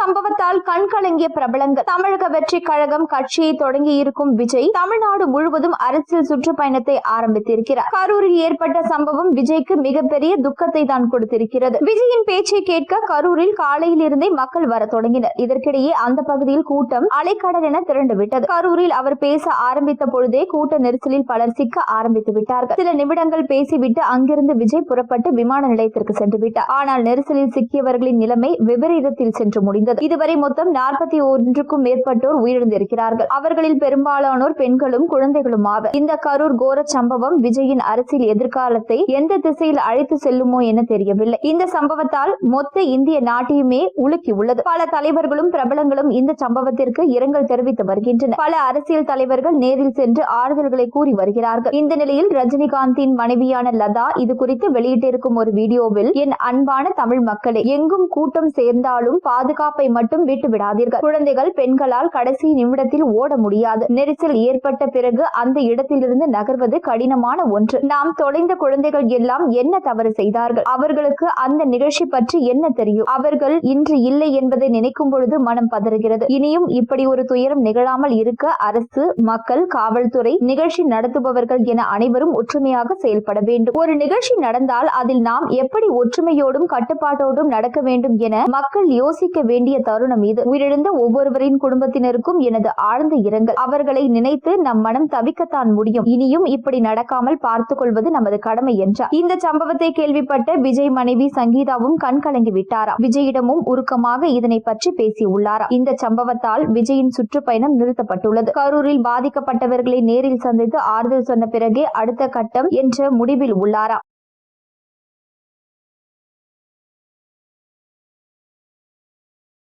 சம்பவத்தால் கண்கலங்கிய பிரபலங்கள். தமிழக வெற்றி கழகம் கட்சியை தொடங்கி இருக்கும் விஜய் தமிழ்நாடு முழுவதும் அரசியல் சுற்றுப்பயணத்தை ஆரம்பித்திருக்கிறார். கரூரில் ஏற்பட்ட சம்பவம் விஜய்க்கு மிகப்பெரிய துக்கத்தை தான் கொடுத்திருக்கிறது. விஜயின் பேச்சை கேட்க கரூரில் காலையில் இருந்தே மக்கள் வர தொடங்கினர். இதற்கிடையே அந்த பகுதியில் கூட்டம் அலைக்கடல் என திரண்டு விட்டது கரூரில் அவர் பேச ஆரம்பித்த பொழுதே கூட்ட நெரிசலில் பலர் சிக்க ஆரம்பித்து விட்டார்கள். சில நிமிடங்கள் பேசிவிட்டு அங்கிருந்து விஜய் புறப்பட்டு விமான நிலையத்திற்கு சென்று விட்டார் ஆனால் நெரிசலில் சிக்கியவர்களின் நிலைமை விபரீதத்தில் சென்று முடிந்தது. இதுவரை மொத்தம் நாற்பத்தி ஒன்றுக்கும் மேற்பட்டோர் உயிரிழந்திருக்கிறார்கள். அவர்களில் பெரும்பாலானோர் பெண்களும் குழந்தைகளும் ஆவர் இந்த கரூர் கோர சம்பவம் விஜயின் அரசியல் எதிர்காலத்தை எந்த திசையில் அழைத்து செல்லுமோ என தெரியவில்லை. இந்த சம்பவத்தால் மொத்த இந்திய நாட்டையுமே உலுக்கி உள்ளது பல தலைவர்களும் பிரபலங்களும் இந்த சம்பவத்திற்கு இரங்கல் தெரிவித்து வருகின்றனர். பல அரசியல் தலைவர்கள் நேரில் சென்று ஆறுதல்களை கூறி வருகிறார்கள். இந்த நிலையில் ரஜினிகாந்தின் மனைவியான லதா இது குறித்து வெளியிட்டிருக்கும் ஒரு வீடியோவில் என் அன்பான தமிழ் மக்களே எங்கும் கூட்டம் சேர்ந்தாலும் பாதுகாப்பு மட்டும் விட்டு விடாதீர்கள். குழந்தைகள் பெண்களால் கடைசி நிமிடத்தில் ஓட முடியாது. நெரிசல் ஏற்பட்ட பிறகு அந்த இடத்திலிருந்து நகர்வது கடினமான ஒன்று. நாம் தொலைந்த குழந்தைகள் எல்லாம் என்ன தவறு செய்தார்கள்? அவர்களுக்கு அந்த நிகழ்ச்சி பற்றி என்ன தெரியும்? அவர்கள் இன்று இல்லை என்பதை நினைக்கும் பொழுது மனம் பதறுகிறது. இனியும் இப்படி ஒரு துயரம் நிகழாமல் இருக்க அரசு மக்கள் காவல்துறை நிகழ்ச்சி நடத்துபவர்கள் என அனைவரும் ஒற்றுமையாக செயல்பட வேண்டும். ஒரு நிகழ்ச்சி நடந்தால் அதில் நாம் எப்படி ஒற்றுமையோடும் கட்டுப்பாட்டோடும் நடக்க வேண்டும் என மக்கள் யோசிக்க வேண்டிய தருணம் இது. உயிரிழந்த ஒவ்வொருவரின் குடும்பத்தினருக்கும் எனது ஆழ்ந்த இரங்கல். அவர்களை நினைத்து நம் மனம் தவிக்கத்தான் முடியும். இனியும் இப்படி நடக்காமல் பார்த்துக் கொள்வது நமது கடமை என்றார். இந்த சம்பவத்தை கேள்விப்பட்ட விஜய் மனைவி சங்கீதாவும் கண் கலங்கி விட்டாராம் விஜயிடமும் உருக்கமாக இதனை பற்றி பேசியுள்ளாராம் இந்த சம்பவத்தால் விஜயின் சுற்றுப்பயணம் நிறுத்தப்பட்டுள்ளது. கரூரில் பாதிக்கப்பட்டவர்களை நேரில் சந்தித்து ஆறுதல் சொன்ன பிறகே அடுத்த கட்டம் என்ற முடிவில் உள்ளாராம்